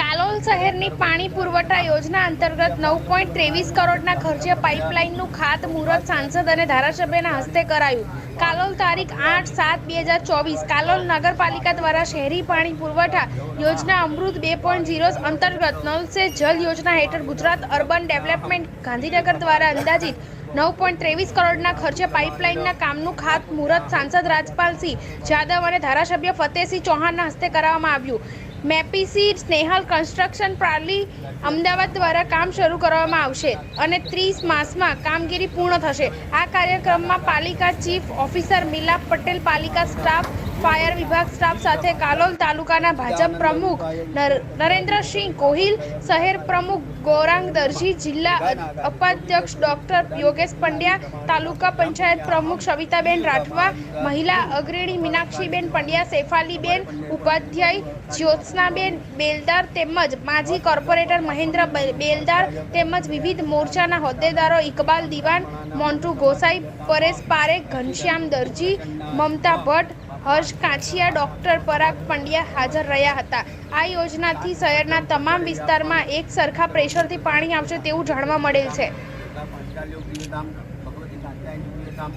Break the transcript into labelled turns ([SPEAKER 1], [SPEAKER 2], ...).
[SPEAKER 1] કાલોલ શહેરની પાણી પુરવઠા યોજના અંતર્ગત નવ પોઈન્ટ ત્રેવીસ કરોડના ખર્ચે પાઇપલાઇનનું ખાતમુહૂર્ત સાંસદ અને ધારાસભ્યના હસ્તે કરાયું. કાલોલ તારીખ આઠ સાત બે હજાર ચોવીસ. કાલોલ નગરપાલિકા દ્વારા શહેરી પાણી પુરવઠા યોજના અમૃત બે પોઈન્ટ ઝીરો અંતર્ગત નલ સે જલ યોજના હેઠળ ગુજરાત અર્બન ડેવલપમેન્ટ ગાંધીનગર દ્વારા અંદાજિત નવ પોઈન્ટ ત્રેવીસ કરોડના ખર્ચે પાઇપલાઇનના કામનું ખાતમુહૂર્ત સાંસદ રાજપાલસિંહ જાદવ અને ધારાસભ્ય ફતેહસિંહ ચૌહાણના હસ્તે કરવામાં આવ્યું. મેપીસી સ્નેહલ કન્સ્ટ્રક્શન પ્રાલી અમદાવાદ દ્વારા કામ શરૂ કરવામાં આવશે અને ત્રીસ માસમાં કામગીરી પૂર્ણ થશે. આ કાર્યક્રમમાં પાલિકા ચીફ ઓફિસર મિલાપ પટેલ, પાલિકા સ્ટાફ, ફાયર વિભાગ સ્ટાફ સાથે કાલોલ તાલુકાના ભાજપ પ્રમુખ નર- નરેન્દ્રસિંહ કોહિલ, શહેર પ્રમુખ ગૌરાંગ દરજી, જિલ્લા અપાધ્યક્ષ ડોક્ટર યોગેશ પંડ્યા, તાલુકા પંચાયત પ્રમુખ સવિતાબેન રાઠવા, મહિલા અગ્રણી મીનાક્ષીબેન પંડ્યા શેફાલીબેન ઉપાધ્યાય, જ્યોત્સનાબેન બેલદાર તેમજ માજી કોર્પોરેટર મહેન્દ્ર બેલદાર તેમજ વિવિધ મોરચાના હોદ્દેદારો ઇકબાલ દિવાન, મોન્ટુ ગોસાઈ, પરેશ પારેખ, ઘનશ્યામ દરજી, મમતા ભટ્ટ, હર્ષ કાંચિયા ડોક્ટર પરાગ પંડ્યા હાજર રહ્યા હતા. આ યોજનાથી શહેરના તમામ વિસ્તારમાં એક સરખા પ્રેશરથી પાણી આવશે તેવું જાણવા મળેલ છે.
[SPEAKER 2] Lalu bintang Bagaimana tidak ada yang dalam.